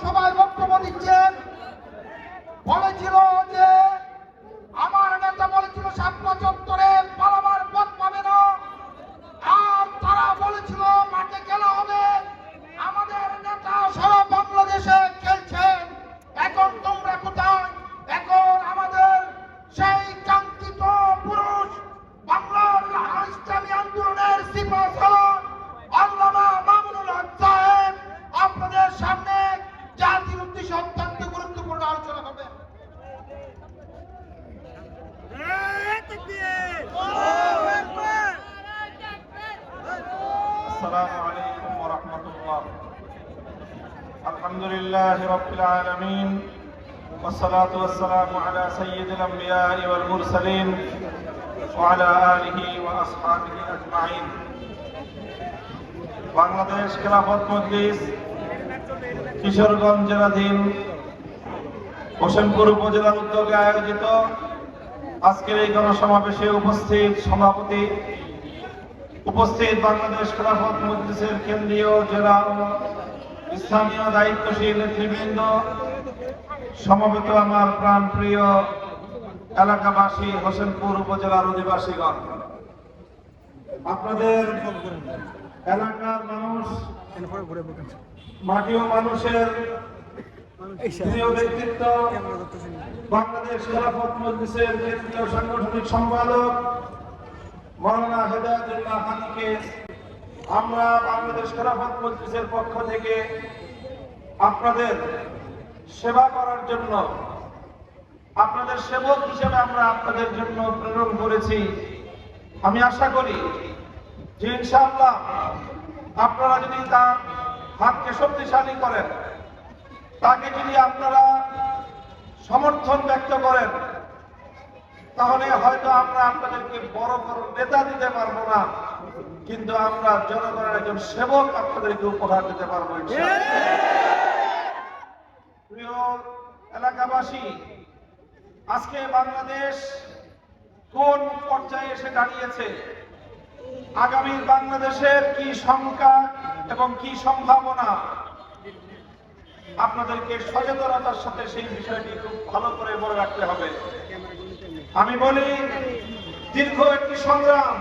জনসভায় বক্তব্য দিচ্ছেন السلام عليكم ورحمة الله الحمد لله رب العالمين والصلاة والسلام على سيد الأنبياء والمرسلين وعلى آله وأصحابه أجمعين বাংলাদেশ খেলাফত মজলিস কিশোরগঞ্জ জেলাধীন হোসেনপুর উপজেলার উদ্যোগে আয়োজিত আজকের এই গণসমাবেশে উপস্থিত সভাপতি উপস্থিত বাংলাদেশ খেলাফত মজলিসের কেন্দ্রীয় জেলা স্থানীয় দায়িত্বশীল নেতৃবৃন্দ, সমবেত আমার প্রাণ প্রিয় এলাকাবাসী, হোসেনপুর উপজেলার অধিবাসীগণ। আপনাদের এলাকার মানুষ, মাটি ও মানুষের প্রিয় ব্যক্তিত্ব, বাংলাদেশ খেলাফত মজলিসের কেন্দ্রীয় সাংগঠনিক সম্পাদক মৌলানা হেদায়তুল্লাহ হানিকে আমরা বাংলাদেশ খেলাফত মজলিসের পক্ষ থেকে আপনাদের সেবা করার জন্য, আপনাদের সেবক হিসেবে আমরা আপনাদের জন্য প্রেরণ করেছি। আমি আশা করি যে ইনশাআল্লাহ আপনারা যদি তার হাতকে শক্তিশালী করেন, তাকে যদি আপনারা সমর্থন ব্যক্ত করেন তাহলে হয়তো আমরা আপনাদেরকে বড় বড় নেতা দিতে পারব না, কিন্তু আমরা জনগণের একজন সেবক আপনাদেরকে উপহার দিতে পারব এলাকাবাসী, আজকে বাংলাদেশ কোন পর্যায়ে এসে দাঁড়িয়েছে? আগামী বাংলাদেশের কি সংখ্যা এবং কি সম্ভাবনা? আপনাদেরকে সচেতনতার সাথে সেই বিষয়টি খুব ভালো করে মনে রাখতে হবে। আমি বলি, দীর্ঘ একটি সংগ্রাম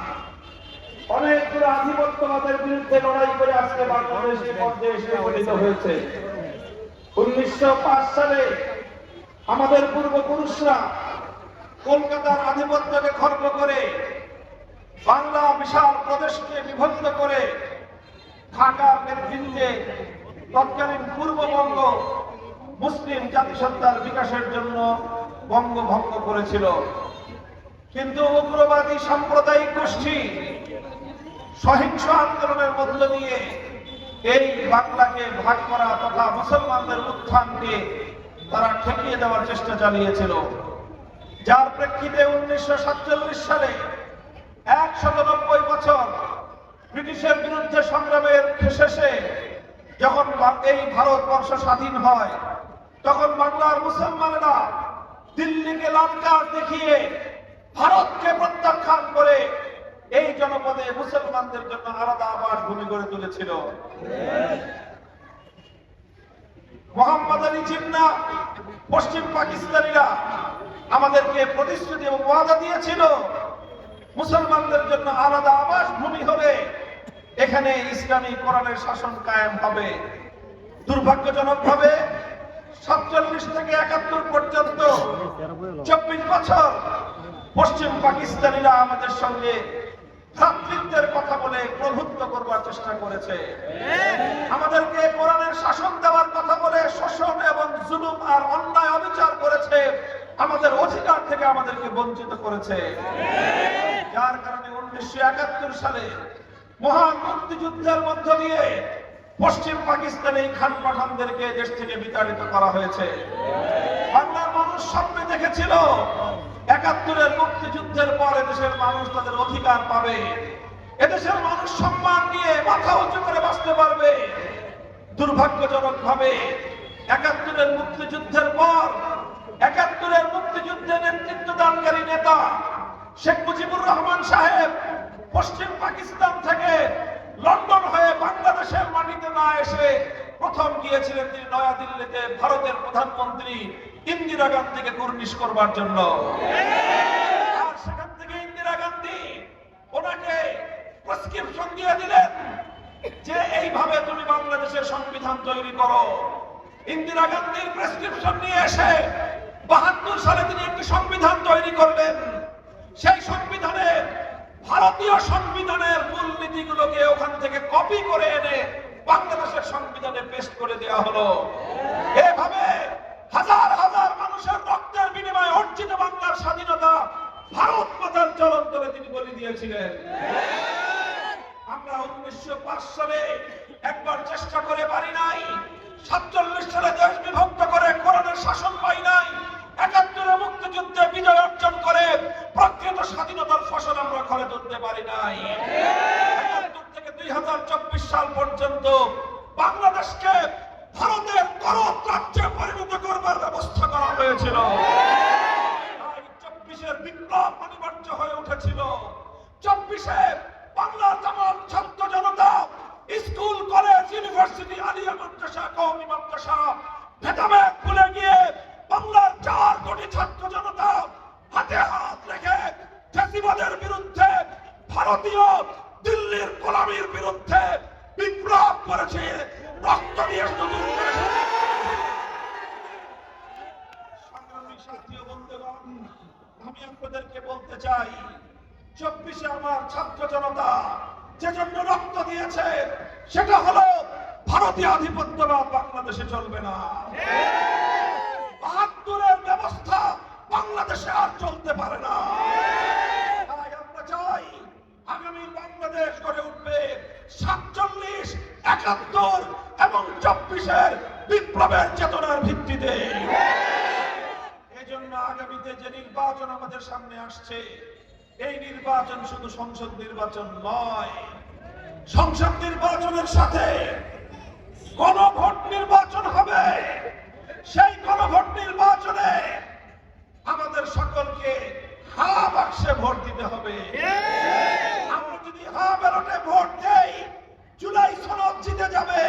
অনেকগুলো আধিপত্যবাদের বিরুদ্ধে লড়াই করে আজকে বাংলাদেশ এই পর্যায়ে এসে উপনীত হয়েছে। উনিশশো পাঁচ সালে আমাদের পূর্বপুরুষরা কলকাতার আধিপত্যকে খর্ব করে বাংলা বিশাল প্রদেশকে বিভক্ত করে ঢাকার নেতৃত্বে তৎকালীন পূর্ববঙ্গ মুসলিম জাতিসত্তার বিকাশের জন্য বঙ্গভঙ্গ করেছিল। কিন্তু উগ্রবাদী সাম্প্রদায়িক গোষ্ঠী সহিংস আন্দোলনের মধ্য দিয়ে এই বাংলাকে ভাগ করা তথা মুসলমানদের উত্থানকে তারা ঠেকিয়ে দেওয়ার চেষ্টা চালিয়েছিল। যার প্রেক্ষিতে উনিশশো সাতচল্লিশ সালে একশত নব্বই বছর ব্রিটিশের বিরুদ্ধে সংগ্রামের শেষে যখন এই ভারতবর্ষ স্বাধীন হয়, তখন বাংলার মুসলমানেরা দিল্লিকে লাল দেখিয়ে ভারতকে প্রত্যাখ্যান করে এই জনপদে মুসলমানদের জন্য আলাদা আবাস ভূমি গড়ে তুলেছিল। মোহাম্মদ আলী জিন্না, পশ্চিম পাকিস্তানিরা আমাদেরকে প্রতিশ্রুতি এবং ওয়াদা দিয়েছিল, মুসলমানদের জন্য আলাদা আবাস ভূমি হলে এখানে ইসলামী কোরআনের শাসন কায়েম হবে। দুর্ভাগ্যজনক ভাবে সাতচল্লিশ থেকে একাত্তর পর্যন্ত চব্বিশ বছর পশ্চিম পাকিস্তানিরা আমাদের সঙ্গে ভ্রাতৃত্বের কথা বলে প্রভুত্ব করবার চেষ্টা করেছে। আমাদেরকে কোরআনের শাসন দেওয়ার কথা বলে শোষণ এবং জুলুম আর অন্যায় অবিচার করেছে, আমাদের অধিকার থেকে আমাদেরকে বঞ্চিত করেছে। যার কারণে উনিশশো একাত্তর সালে মহান মুক্তিযুদ্ধের মধ্য দিয়ে পশ্চিম পাকিস্তানে খান পাঠানদেরকে দেশ থেকে বিতাড়িত করা হয়েছে। বাংলার মানুষ স্বপ্নে দেখেছিল একাত্তরের মুক্তিযুদ্ধের পর দেশের মানুষ তাদের অধিকার পাবে। এদেশের মানুষ সম্মান নিয়ে মাথা উঁচু করে বাঁচতে পারবে, দুর্ভাগ্যজনক ভাবে। একাত্তরের মুক্তিযুদ্ধের পর, একাত্তরের মুক্তিযুদ্ধে নেতৃত্ব দানকারী নেতা শেখ মুজিবুর রহমান সাহেব পশ্চিম পাকিস্তান থেকে লন্ডন হয়ে বাংলাদেশের মাটিতে না এসে প্রথম গিয়েছিলেন। তিনি নয়াদিল্লিতে ভারতের প্রধানমন্ত্রী ইন্দিরা গান্ধীকে কুর্নিশ করবার জন্য। আর সেখান থেকে ইন্দিরা গান্ধী ওনাকে প্রেসক্রিপশন দিয়ে দিলেন যে এইভাবে তুমি বাংলাদেশের সংবিধান তৈরি করো। ইন্দিরা গান্ধীর প্রেসক্রিপশন নিয়ে এসে বাহাত্তর সালে তিনি একটি সংবিধান তৈরি করলেন। সেই সংবিধানে ভারতীয় সংবিধানের মূল নীতিগুলোকে ওখান থেকে কপি করে এনে বাংলাদেশের সংবিধানে পেস্ট করে দেওয়া হলো। এভাবে হাজার হাজার মানুষের রক্তের বিনিময়ে অর্জিত বাংলার স্বাধীনতা ভারত মাতার চলন্তরে তিনি বলে দিয়েছিলেন। আমরা উনিশশো পাঁচ সালে একবার চেষ্টা করে পারি নাই, সাতচল্লিশ সালে দেশ বিভক্ত করে কোরআনের শাসন পাই নাই, একাত্তরে মুক্তিযুদ্ধে বিজয় অর্জন করে প্রকৃত স্বাধীনতার ফসল আমরা ঘরে তুলতে পারি নাই। একাত্তর থেকে দুই হাজার চব্বিশ সাল পর্যন্ত বাংলাদেশকে ভারতের করত রাজ্যে পরিণত করবার ব্যবস্থা করা হয়েছিল। চব্বিশের বিপ্লব অনিবার্য হয়ে উঠেছিল। চব্বিশে বাংলা জামাত ছাত্র জনতা, স্কুল, কলেজ, ইউনিভার্সিটি, আলিয়া মাদ্রাসা, কওমি বন্ধুগণ, আমি আপনাদেরকে বলতে চাই চব্বিশে আমার ছাত্র জনতা যে জন্য রক্ত দিয়েছে সেটা হলো ভারতীয় আধিপত্যবাদ বাংলাদেশে চলবে না। বাহাত্তরের ব্যবস্থা বাংলাদেশে আর চলতে পারে না। তাই আমরা চাই আগামী বাংলাদেশ গড়ে উঠবে সাতচল্লিশ একাত্তর এবং চব্বিশের বিপ্লবের চেতনার ভিত্তিতে এই জন্য আগামীতে যে নির্বাচন আমাদের সামনে আসছে। এই নির্বাচন শুধু সংসদ নির্বাচন নয়, সংসদ নির্বাচনের সাথে গণভোট নির্বাচন হবে। সেই গণভোট নির্বাচনে আমাদের সকলকে হা বাক্সে ভোট দিতে হবে। আমরা যদি হা ব্যালটে ভোট দেই, জুলাই সনদ জিতে যাবে।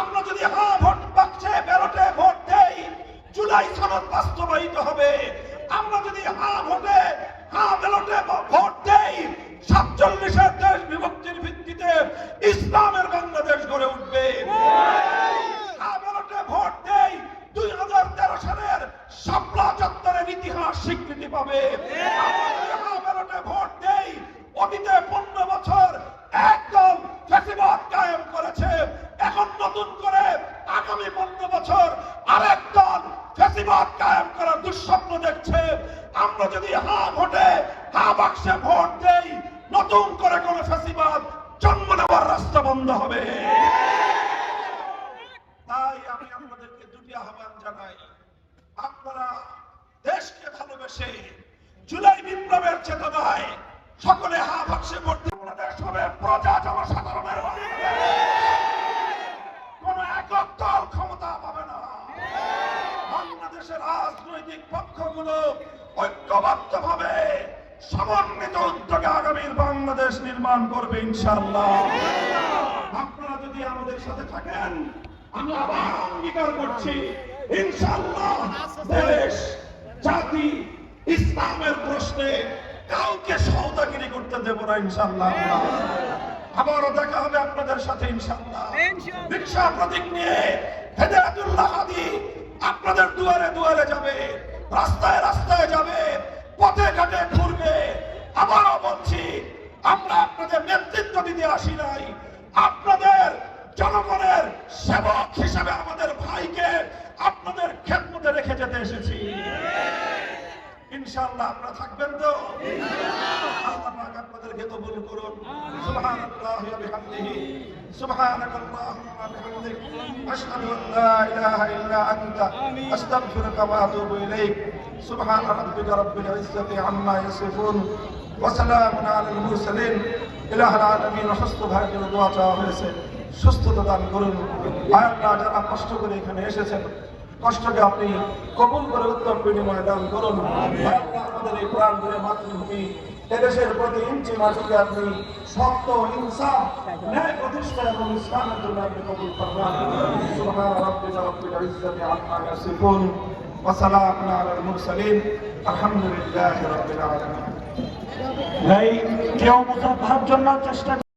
আমরা যদি হা ভোট বাক্সে ব্যালটে ভোট দেই, জুলাই সনদ বাস্তবায়িত হবে। আমরা যদি হা ভোটে হা ভোট দেই, সাতচল্লিশের দেশ বিভক্তির ভিত্তিতে ইসলামের বাংলাদেশ গড়ে উঠবে। ভোট দেই, দুই হাজার তেরো সালের চত্বরের ইতিহাস স্বীকৃতি পাবে। তাই আমি আপনাদেরকে দুটি আহ্বান জানাই আপনারা দেশকে ভালোবেসে জুলাই বিপ্লবের চেতনায় সকলে হা বাক্সে ভোট দিন। দেশ হবে প্রজা জনসাধারণের। কোন একক দল ক্ষমতা পাবে না বাংলাদেশের রাজনৈতিক পক্ষগুলো ঐক্যবদ্ধ ভাবে সমন্বিত উদ্যোগে আগামীর বাংলাদেশ নির্মাণ করবে যদি আমাদের সাথে থাকেন আমি আবার অঙ্গীকার করছি। দেশ জাতি ইসলামের প্রশ্নে কাউকে সৌদাগিরি করতে দেব না ইনশাআল্লাহ। আমরা। আবারও দেখা হবে আপনাদের সাথে ইনশাআল্লাহ। রিক্সা প্রতীক নিয়ে হেদায়াতুল্লাহ হাদি আপনাদের দুয়ারে দুয়ারে যাবে রাস্তায় রাস্তায় যাবে পথে ঘাটে ঘুরবে। আবারও বলছি আমরা আপনাদের নেতৃত্ব দিতে আসি নাই আপনাদের জনগণের সেবক হিসেবে আমাদের ভাইকে আপনাদের খেদমতে রেখে যেতে এসেছি। ইনশাআল্লাহ আপনারা থাকবেন তো? আল্লাহ পাক আপনাদেরকে কবুল করুন। সুবহানাল্লাহি ওয়া বিহামদিহি। ওয়া বিহামদিক আশহাদু আন লা ইলাহা ইল্লা আনতা। আস্তাগফিরুকা ওয়া আতুবু ইলাইক। সুবহান রাব্বিকা রাব্বিল ইজ্জাতি আম্মা ইয়াসিফুন। ওয়া সালামুন আলাল মুরসালিন। ইলাহুল আলামিন ভাইদের দোয়া চাওয়া হয়েছে। সুস্থতা দান করুন। আয় যারা কষ্ট করে এখানে এসেছেন কষ্টকে আপনি কবুল করে উত্তম বিনিময় দান করুন। আমাদের এই প্রাণ মাতৃভূমি, এদেশের প্রতি ইঞ্চি আপনি ন্যায় প্রতিষ্ঠা এবং ইসলামের জন্য আপনি কবুল করবেন। সুবহান রাব্বিকা কেউ জন্য চেষ্টা